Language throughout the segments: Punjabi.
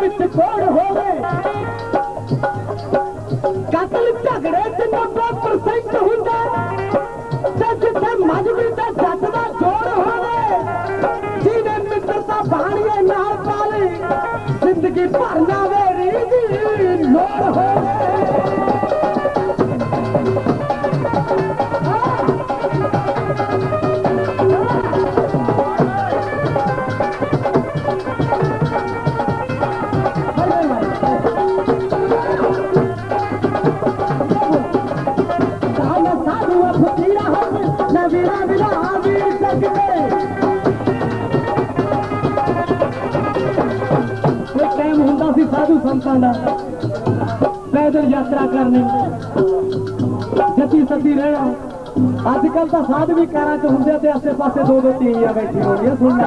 ਵਿੱਚ ਛੋੜ ਹੋਵੇ। ਹੁੰਦਾ ਤੇ ਜਿੱਥੇ ਮਜਬੀ ਤੇ ਦਾ ਜੋੜ ਹੋਵੇ ਜਿਹਨੇ ਮਿੱਤਰਤਾ ਬਾਣੀਏ ਨਾਲ ਪਾਲੇ ਜ਼ਿੰਦਗੀ ਭਰ ਨਾ ਫਕੀਰਾ ਹੱਥ ਨਵੀਰਾ ਵਿਲਾ ਵੀਰ ਸਕਦੇ। ਕੋਈ ਟਾਈਮ ਹੁੰਦਾ ਸੀ ਸਾਧੂ ਸੰਤਾਂ ਦਾ, ਪੈਦਲ ਯਾਤਰਾ ਕਰਨੀ। ਜੱਤੀ ਸੱਤੀ ਰਹਿਣਾ। ਅੱਜ ਕੱਲ ਤਾਂ ਸਾਧ ਵੀ ਕਾਰਾਂ 'ਚ ਹੁੰਦੇ ਤੇ ਆਸੇ ਪਾਸੇ ਦੋ ਦੋ ਟੀਵੀਆਂ ਬੈਠੀ ਹੋਣੀਆਂ ਸੁਣ ਲੈ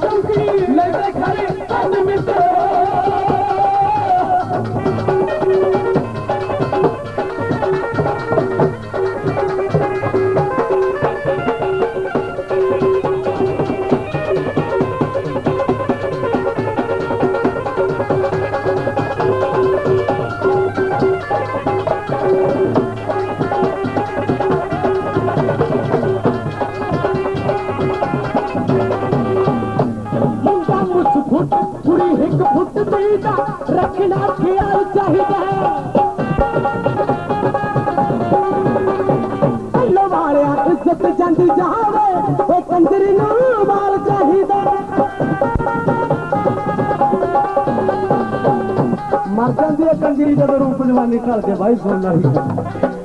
Come through! ਫੁੱਟ ਕੁੜੀ ਇੱਕ ਫੁੱਟ ਦੀ ਦਾ ਰੱਖਣਾ ਖਿਆਲ ਚਾਹੀਦਾ ਹੈ। ਪਹਿਲੋ ਵਾਲਿਆ ਇੱਜ਼ਤ ਜਾਂਦੀ ਜਾਵੇ, ਉਹ ਕੰਜਰੀ ਨੂੰ ਮਾਲ ਚਾਹੀਦਾ ਮਰ ਜਾਂਦੀ ਹੈ ਕੰਜਰੀ ਜਦੋਂ ਰੂਪ ਜਵਾਨੀ ਢਲਦੇ ਭਾਈ ਸੁਣਨਾ ਹੀ